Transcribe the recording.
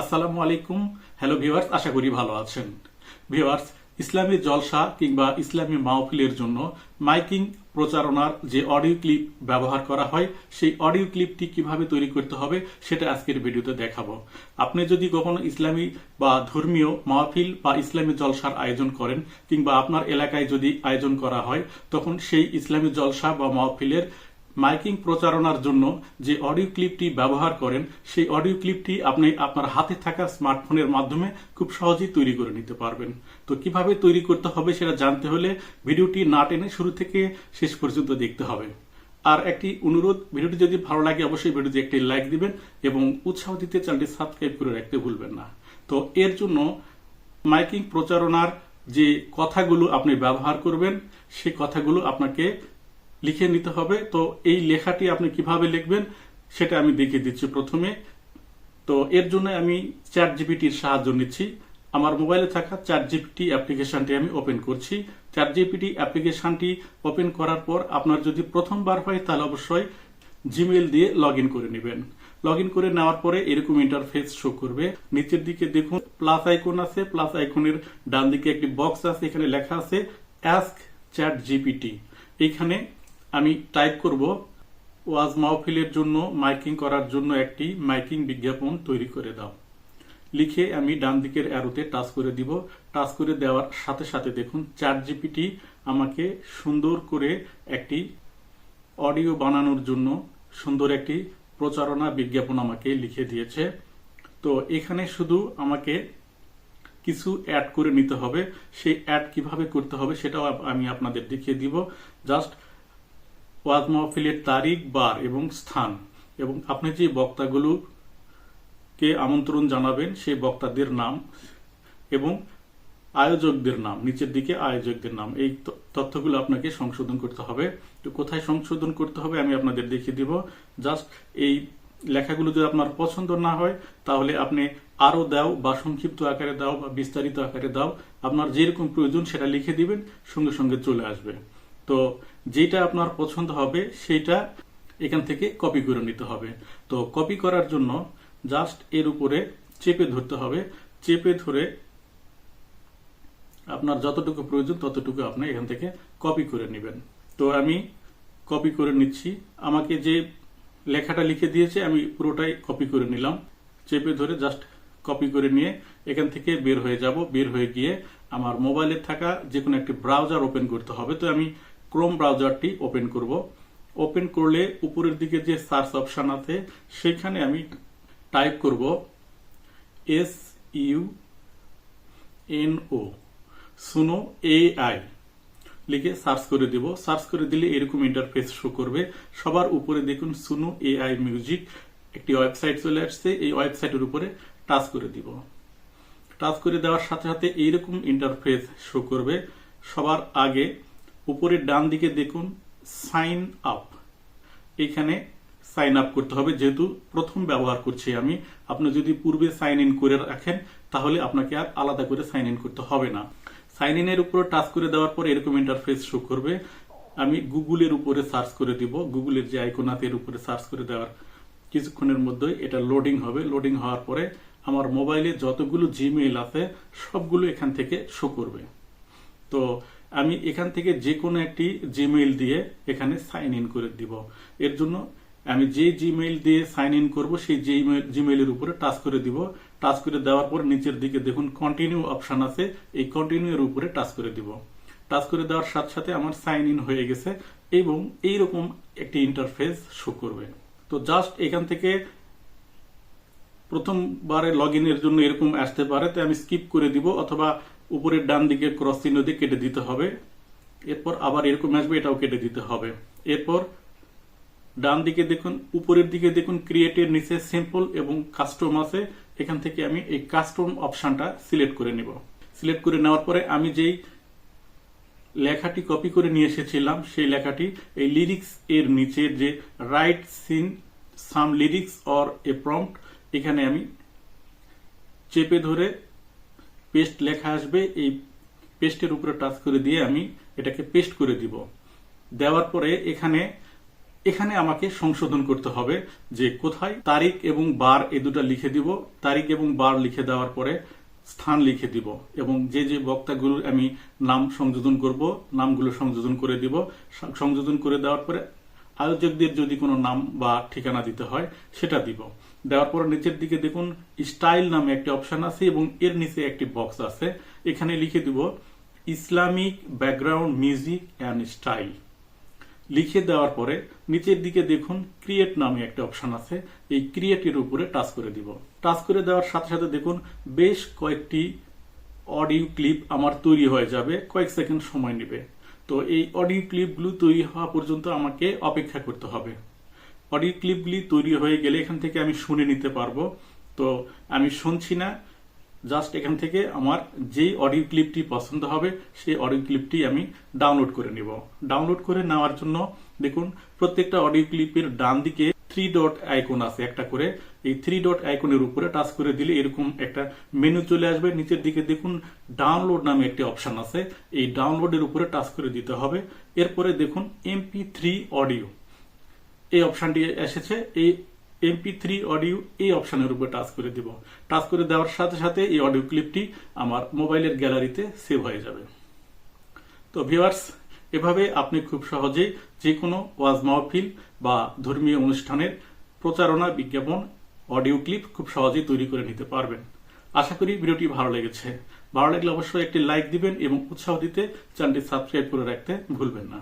আসসালামু আলাইকুম। Hello viewers আশা করি ভালো আছেন। ভিউয়ার্স ইসলামী জলসা কিংবা ইসলামী মাহফিলের জন্য মাইকিং প্রচারণার যে অডিও ক্লিপ ব্যবহার করা হয়, সেই অডিও ক্লিপটি কীভাবে তৈরি করতে হবে সেটা আজকের ভিডিওতে দেখাবো। আপনি যদি কখনো ইসলামী বা ধর্মীয় মাহফিল বা ইসলামী জলসার আয়োজন করেন কিংবা আপনার এলাকায় যদি আয়োজন করা হয়, তখন সেই ইসলামী জলসা বা মাহফিলের মাইকিং প্রচারণার জন্য যে অডিও ক্লিপটি ব্যবহার করেন, সেই অডিও ক্লিপটি আপনি আপনার হাতে থাকা স্মার্টফোনের মাধ্যমে খুব সহজেই তৈরি করে নিতে পারবেন। তো কীভাবে তৈরি করতে হবে সেটা জানতে হলে ভিডিওটি না টেনে শুরু থেকে শেষ পর্যন্ত দেখতে হবে। আর একটি অনুরোধ, ভিডিওটি যদি ভালো লাগে অবশ্যই ভিডিওতে একটি লাইক দিবেন এবং উৎসাহ দিতে চ্যানেলটি সাবস্ক্রাইব করে রাখতে ভুলবেন না। তো এর জন্য মাইকিং প্রচারণার যে কথাগুলো আপনি ব্যবহার করবেন সেই কথাগুলো আপনাকে লিখে নিতে হবে। তো এই লেখাটি আপনি কীভাবে লিখবেন সেটা আমি দেখিয়ে দিচ্ছি প্রথমে। তো এর জন্য আমি চ্যাট জিপিটির সাহায্য নিচ্ছি। আমার মোবাইলে থাকা চ্যাট জিপিটি অ্যাপ্লিকেশনটি আমি ওপেন করছি। চ্যাট জিপিটি অ্যাপ্লিকেশনটি ওপেন করার পর আপনার যদি প্রথমবার হয় তাহলে অবশ্যই জিমেল দিয়ে লগ করে নেবেন। লগ করে নেওয়ার পরে এরকম ইন্টারফেস শো করবে। নিচের দিকে দেখুন, প্লাস আইকন আছে। প্লাস আইকনের ডান দিকে একটি বক্স আছে। এখানে লেখা আছে, অ্যাস্ক চ্যাট জিপিটি এইখানে আমি টাইপ করব ওয়াজ মাহফিলের জন্য মাইকিং করার জন্য একটি মাইকিং বিজ্ঞাপন তৈরি করে দাও। লিখে আমি ডান দিকের অ্যারোতে টাচ করে দিব। টাচ করে দেওয়ার সাথে সাথে দেখুন চার জিপিটি আমাকে সুন্দর করে একটি অডিও বানানোর জন্য সুন্দর একটি প্রচারণা বিজ্ঞাপন আমাকে লিখে দিয়েছে। তো এখানে শুধু আমাকে কিছু অ্যাড করে নিতে হবে। সেই অ্যাড কীভাবে করতে হবে সেটাও আমি আপনাদের দেখিয়ে দিব। জাস্ট ওয়াজ মাহফিলের তারিখ, বার এবং স্থান। এবং আপনি যে বক্তাগুলো কে আমন্ত্রণ জানাবেন, সেই বক্তাদের নাম এবং আয়োজকদের নাম, নিচের দিকে আয়োজকদের নাম, এই তথ্যগুলো আপনাকে সংশোধন করতে হবে। তো কোথায় সংশোধন করতে হবে আমি আপনাদের দেখিয়ে দিব। জাস্ট এই লেখাগুলো যদি আপনার পছন্দ না হয়, তাহলে আপনি আরও দাও বা সংক্ষিপ্ত আকারে দাও বা বিস্তারিত আকারে দাও। আপনার যেরকম প্রয়োজন সেটা লিখে দিবেন, সঙ্গে সঙ্গে চলে আসবে। তো যেটা আপনার পছন্দ হবে সেইটা এখান থেকে কপি করে নিতে হবে। তো কপি করার জন্য জাস্ট এর উপরে চেপে ধরতে হবে। চেপে ধরে আপনার যতটুকু প্রয়োজন ততটুকু আপনি এখান থেকে কপি করে নেবেন। তো আমি কপি করে নিচ্ছি। আমাকে যে লেখাটা লিখে দিয়েছে, আমি পুরোটাই কপি করে নিলাম। চেপে ধরে জাস্ট কপি করে নিয়ে এখান থেকে বের হয়ে যাব। বের হয়ে গিয়ে আমার মোবাইলে থাকা যে কোনো একটি ব্রাউজার ওপেন করতে হবে। তো আমি ক্রোম ব্রাউজারটি ওপেন করব। ওপেন করলে উপরের দিকে যে সার্চ অপশন আছে, সেখানে আমি টাইপ করব S U N O Suno A I লিখে সার্চ করে দিব। সার্চ করে দিলে এরকম ইন্টারফেস শো করবে। সবার উপরে দেখুন সুনো এ আই মিউজিক একটি ওয়েবসাইট চলে আসছে। এই ওয়েবসাইটের উপরে টাচ করে দিব। টাচ করে দেওয়ার সাথে সাথে এইরকম ইন্টারফেস শো করবে। সবার আগে উপরের ডান দিকে দেখুন সাইন আপ এখানে সাইন আপ করতে হবে, যেহেতু প্রথম ব্যবহার করছি আমি। আপনি যদি পূর্বে সাইন ইন করে রাখেন, তাহলে আপনাকে আর আলাদা করে সাইন ইন করতে হবে না। সাইন ইনের উপরে টাচ করে দেওয়ার পর এরকম ইন্টারফেস শো করবে। আমি গুগলের উপরে সার্চ করে দিব। গুগলের যে আইকন আছে, এর উপরে সার্চ করে দেওয়ার কিছুক্ষণের মধ্যেই এটা লোডিং হবে। লোডিং হওয়ার পরে আমার মোবাইলে যতগুলো জিমেইল আছে, সবগুলো এখান থেকে শো করবে। তো আমি এখান থেকে যে কোনো একটি জিমেইল দিয়ে এখানে সাইন ইন করে দিব। এর জন্য আমি যে জিমেইল দিয়ে সাইন ইন করব, সেই জিমেইলের উপরে টাচ করে দিব। টাচ করে দেওয়ার পর নিচের দিকে দেখুন কন্টিনিউ অপশন আছে, এই কন্টিনিউ এর উপরে টাচ করে দিব। টাচ করে দেওয়ার সাথে সাথে আমার সাইন ইন হয়ে গেছে এবং এইরকম একটি ইন্টারফেস শো করবে। তো জাস্ট এখান থেকে প্রথমবারে লগ ইনের জন্য এরকম আসতে পারে, তো আমি স্কিপ করে দিব অথবা উপরের ডান দিকে ক্রস চিহ্ন দিয়ে কেটে দিতে হবে। এরপর আবার এরকম আসবে, এটাও কেটে দিতে হবে। এরপর ডান দিকে দেখুন, উপরের দিকে দেখুন ক্রিয়েটের নিচে সিম্পল এবং কাস্টম আছে। এখান থেকে আমি এই কাস্টম অপশনটা সিলেক্ট করে নিব। সিলেক্ট করে নেওয়ার পরে আমি যেই লেখাটি কপি করে নিয়ে এসেছিলাম, সেই লেখাটি এই লিরিক্স এর নিচে যে write seen some lyrics or a prompt এখানে আমি চেপে ধরে পেস্ট লেখা আসবে, এই পেস্টের উপরে টাচ করে দিয়ে আমি এটাকে পেস্ট করে দিব। দেওয়ার পরে এখানে এখানে আমাকে সংশোধন করতে হবে যে কোথায় তারিখ এবং বার এ দুটো লিখে দিব। তারিখ এবং বার লিখে দেওয়ার পরে স্থান লিখে দিব এবং যে যে বক্তাগুলোর আমি নাম সংযোজন করব, নামগুলো সংযোজন করে দিব। সংযোজন করে দেওয়ার পরে আয়োজকদের যদি কোনো নাম বা ঠিকানা দিতে হয়, সেটা দিব। দেওয়ার পর নিচের দিকে দেখুন, স্টাইল নামে একটি অপশন আছে এবং এর নিচে একটি বক্স আছে। এখানে লিখে দিব, Islamic background music and style. লিখে দেওয়ার পরে নিচের দিকে দেখুন, ক্রিয়েট নামে একটা অপশন আছে। এই ক্রিয়েটের উপরে টাচ করে দিব। টাচ করে দেওয়ার সাথে সাথে দেখুন, বেশ কয়েকটি অডিও ক্লিপ আমার তৈরি হয়ে যাবে, কয়েক সেকেন্ড সময় নেবে। তো এই অডিও ক্লিপগুলো তৈরি হওয়া পর্যন্ত আমাকে অপেক্ষা করতে হবে। অডিও ক্লিপগুলি তৈরি হয়ে গেলে এখান থেকে আমি শুনে নিতে পারব। তো আমি শুনছি না জাস্ট এখান থেকে আমার যেই অডিও ক্লিপটি পছন্দ হবে, সেই অডিও ক্লিপটি আমি ডাউনলোড করে নিব। ডাউনলোড করে নেওয়ার জন্য দেখুন, প্রত্যেকটা অডিও ক্লিপের ডান দিকে থ্রি ডট আইকন আছে একটা করে। এই থ্রি ডট আইকনের উপরে টাচ করে দিলে এরকম একটা মেনু চলে আসবে। নিচের দিকে দেখুন ডাউনলোড নামে একটি অপশন আছে। এই ডাউনলোডের উপরে টাচ করে দিতে হবে। এরপরে দেখুন এমপি থ্রি অডিও এই অপশনটি এসেছে। এই এমপি থ্রি অডিও এই অপশনের উপরে টাচ করে দিব। টাচ করে দেওয়ার সাথে সাথে এই অডিও ক্লিপটি আমার মোবাইলের গ্যালারিতে সেভ হয়ে যাবে। তো ভিউয়ার্স এভাবে আপনি খুব সহজেই যে কোনো ওয়াজ মাহফিল বা ধর্মীয় অনুষ্ঠানের প্রচারণা, বিজ্ঞাপন, অডিও ক্লিপ খুব সহজেই তৈরি করে নিতে পারবেন। আশা করি ভিডিওটি ভালো লেগেছে। ভালো লাগলে অবশ্যই একটি লাইক দিবেন এবং উৎসাহ দিতে চ্যানেলটি সাবস্ক্রাইব করে রাখতে ভুলবেন না।